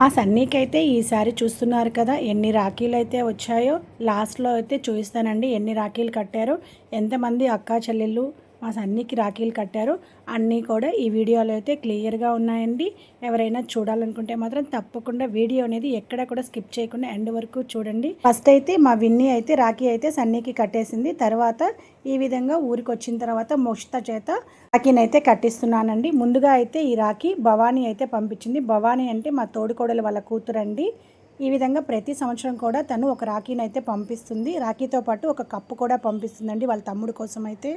ఆ సన్నీకైతే ఈసారి చూస్తున్నారు కదా ఎన్ని రాఖీలు అయితే వచ్చాయో లాస్ట్లో అయితే చూపిస్తానండి ఎన్ని రాఖీలు కట్టారో ఎంతమంది అక్కా చెల్లెళ్ళు మా సన్నీకి రాఖీలు కట్టారు. అన్నీ కూడా ఈ వీడియోలో అయితే క్లియర్గా ఉన్నాయండి. ఎవరైనా చూడాలనుకుంటే మాత్రం తప్పకుండా వీడియో అనేది ఎక్కడ కూడా స్కిప్ చేయకుండా ఎండ్ వరకు చూడండి. ఫస్ట్ అయితే మా విన్ని అయితే రాఖీ అయితే సన్నీకి కట్టేసింది. తర్వాత ఈ విధంగా ఊరికి వచ్చిన తర్వాత మోక్షిత చేత రాఖీని అయితే కట్టిస్తున్నానండి. ముందుగా అయితే ఈ రాఖీ భవానీ అయితే పంపించింది. భవానీ అంటే మా తోడుకోడలు వాళ్ళ కూతురండి. ఈ విధంగా ప్రతి సంవత్సరం కూడా తను ఒక రాఖీని అయితే పంపిస్తుంది. రాఖీతో పాటు ఒక కప్పు కూడా పంపిస్తుందండి వాళ్ళ తమ్ముడు కోసం అయితే.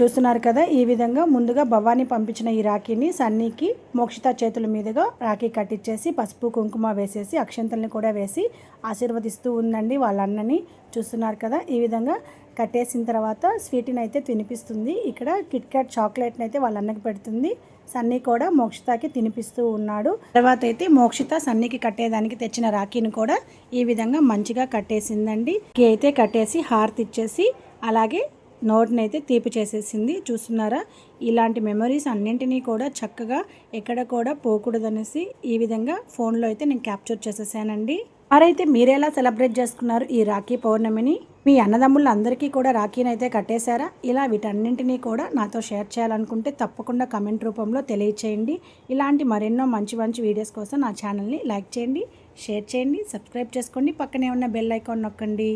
చూస్తున్నారు కదా ఈ విధంగా ముందుగా భవానీ పంపించిన ఈ రాఖీని సన్నీకి మోక్షిత చేతుల మీదుగా రాఖీ కట్టించేసి పసుపు కుంకుమ వేసేసి అక్షంతల్ని కూడా వేసి ఆశీర్వదిస్తూ ఉందండి వాళ్ళ అన్నని చూస్తున్నారు కదా. ఈ విధంగా కట్టేసిన తర్వాత స్వీట్ని అయితే తినిపిస్తుంది. ఇక్కడ కిట్ క్యాట్ చాక్లెట్ని అయితే వాళ్ళ అన్నకి పెడుతుంది. సన్నీ కూడా మోక్షితకి తినిపిస్తూ ఉన్నాడు. తర్వాత అయితే మోక్షిత సన్నీకి కట్టేదానికి తెచ్చిన రాఖీని కూడా ఈ విధంగా మంచిగా కట్టేసిందండి. అయితే కట్టేసి హారతి ఇచ్చేసి అలాగే నోట్నైతే తీపి చేసేసింది. చూస్తున్నారా? ఇలాంటి మెమరీస్ అన్నింటినీ కూడా చక్కగా ఎక్కడ కూడా పోకూడదనేసి ఈ విధంగా ఫోన్లో అయితే నేను క్యాప్చర్ చేసేసానండి. మరైతే మీరెలా సెలబ్రేట్ చేసుకున్నారు ఈ రాఖీ పౌర్ణమిని? మీ అన్నదమ్ములు అందరికీ కూడా రాఖీని అయితే కట్టేశారా? ఇలా వీటన్నింటినీ కూడా నాతో షేర్ చేయాలనుకుంటే తప్పకుండా కమెంట్ రూపంలో తెలియచేయండి. ఇలాంటి మరెన్నో మంచి మంచి వీడియోస్ కోసం నా ఛానల్ని లైక్ చేయండి షేర్ చేయండి సబ్స్క్రైబ్ చేసుకోండి. పక్కనే ఉన్న బెల్ ఐకాన్ నొక్కండి.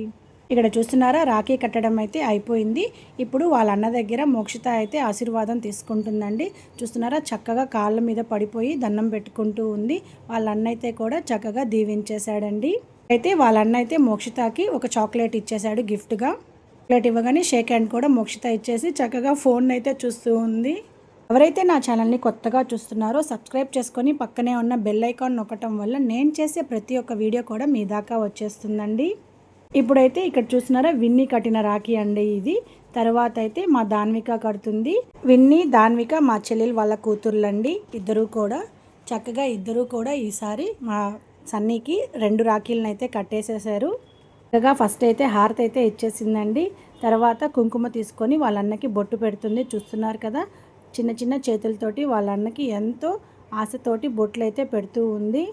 ఇక్కడ చూస్తున్నారా రాఖీ కట్టడం అయితే అయిపోయింది. ఇప్పుడు వాళ్ళ అన్న దగ్గర మోక్షిత అయితే ఆశీర్వాదం తీసుకుంటుందండి. చూస్తున్నారా చక్కగా కాళ్ళ మీద పడిపోయి దండం పెట్టుకుంటూ ఉంది. వాళ్ళ అన్న అయితే కూడా చక్కగా దీవించేశాడండి. అయితే వాళ్ళ అన్న అయితే మోక్షితకి ఒక చాక్లెట్ ఇచ్చేశాడు గిఫ్ట్గా. చాక్లెట్ ఇవ్వగానే షేక్ హ్యాండ్ కూడా మోక్షిత ఇచ్చేసి చక్కగా ఫోన్ అయితే చూస్తూ ఉంది. ఎవరైతే నా ఛానల్ని కొత్తగా చూస్తున్నారో సబ్స్క్రైబ్ చేసుకొని పక్కనే ఉన్న బెల్ ఐకాన్ నొక్కటం వల్ల నేను చేసే ప్రతి ఒక్క వీడియో కూడా మీ దాకా వచ్చేస్తుందండి. ఇప్పుడైతే ఇక్కడ చూసినారా విన్ని కట్టిన రాఖీ అండి ఇది. తర్వాత అయితే మా దాన్విక కడుతుంది. విన్ని దాన్విక మా చెల్లెలు వాళ్ళ కూతుర్లండి. ఇద్దరూ కూడా చక్కగా ఇద్దరూ కూడా ఈసారి మా సన్నీకి రెండు రాఖీలను అయితే కట్టేసేసారు. చక్కగా ఫస్ట్ అయితే హారతి అయితే ఇచ్చేసిందండి. తర్వాత కుంకుమ తీసుకొని వాళ్ళ అన్నకి బొట్టు పెడుతుంది. చూస్తున్నారు కదా చిన్న చిన్న చేతులతోటి వాళ్ళ అన్నకి ఎంతో ఆశతోటి బొట్లు అయితే పెడుతూ ఉంది.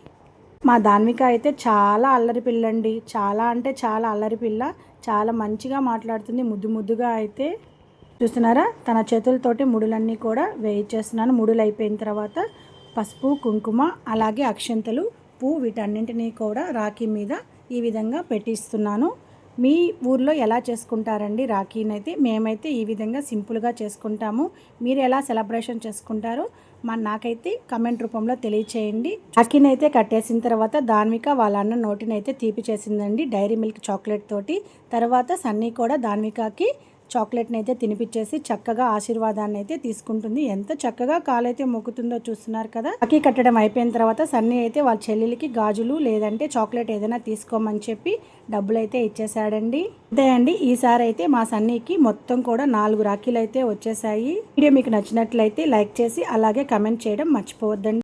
మా దాన్విక అయితే చాలా అల్లరి పిల్లండి. చాలా అంటే చాలా అల్లరి పిల్ల. చాలా మంచిగా మాట్లాడుతుంది. ముద్దు ముద్దుగా అయితే చూస్తున్నారా? తన చేతులతోటి ముడులన్నీ కూడా వేయించేస్తున్నాను ముడులు అయిపోయిన తర్వాత పసుపు కుంకుమ అలాగే అక్షంతలు పువ్వు వీటన్నింటినీ కూడా రాఖీ మీద ఈ విధంగా పెట్టిస్తున్నాను. మీ ఊర్లో ఎలా చేసుకుంటారండి? రాఖీని అయితే మేమైతే ఈ విధంగా సింపుల్గా చేసుకుంటాము. మీరు ఎలా సెలబ్రేషన్ చేసుకుంటారో మా నాకైతే కమెంట్ రూపంలో తెలియచేయండి. రాఖీని అయితే కట్టేసిన తర్వాత దాన్విక వాళ్ళ అన్న నోటినైతే తీపి చేసిందండి డైరీ మిల్క్ చాక్లెట్ తోటి. తర్వాత సన్నీ కూడా దాన్వికకి చాక్లెట్ని అయితే తినిపించేసి చక్కగా ఆశీర్వాదాన్ని అయితే తీసుకుంటుంది. ఎంత చక్కగా కాలైతే మొక్కుతుందో చూస్తున్నారు కదా. అక్కి కట్టడం అయిపోయిన తర్వాత సన్నీ అయితే వాళ్ళ చెల్లెలకి గాజులు లేదంటే చాక్లెట్ ఏదైనా తీసుకోమని చెప్పి డబ్బులు అయితే ఇచ్చేసాడండి అంతే అండి ఈసారి అయితే మా సన్నీకి మొత్తం కూడా నాలుగు రాఖీలు అయితే వచ్చేసాయి వీడియో మీకు నచ్చినట్లయితే లైక్ చేసి అలాగే కమెంట్ చేయడం మర్చిపోవద్దండి.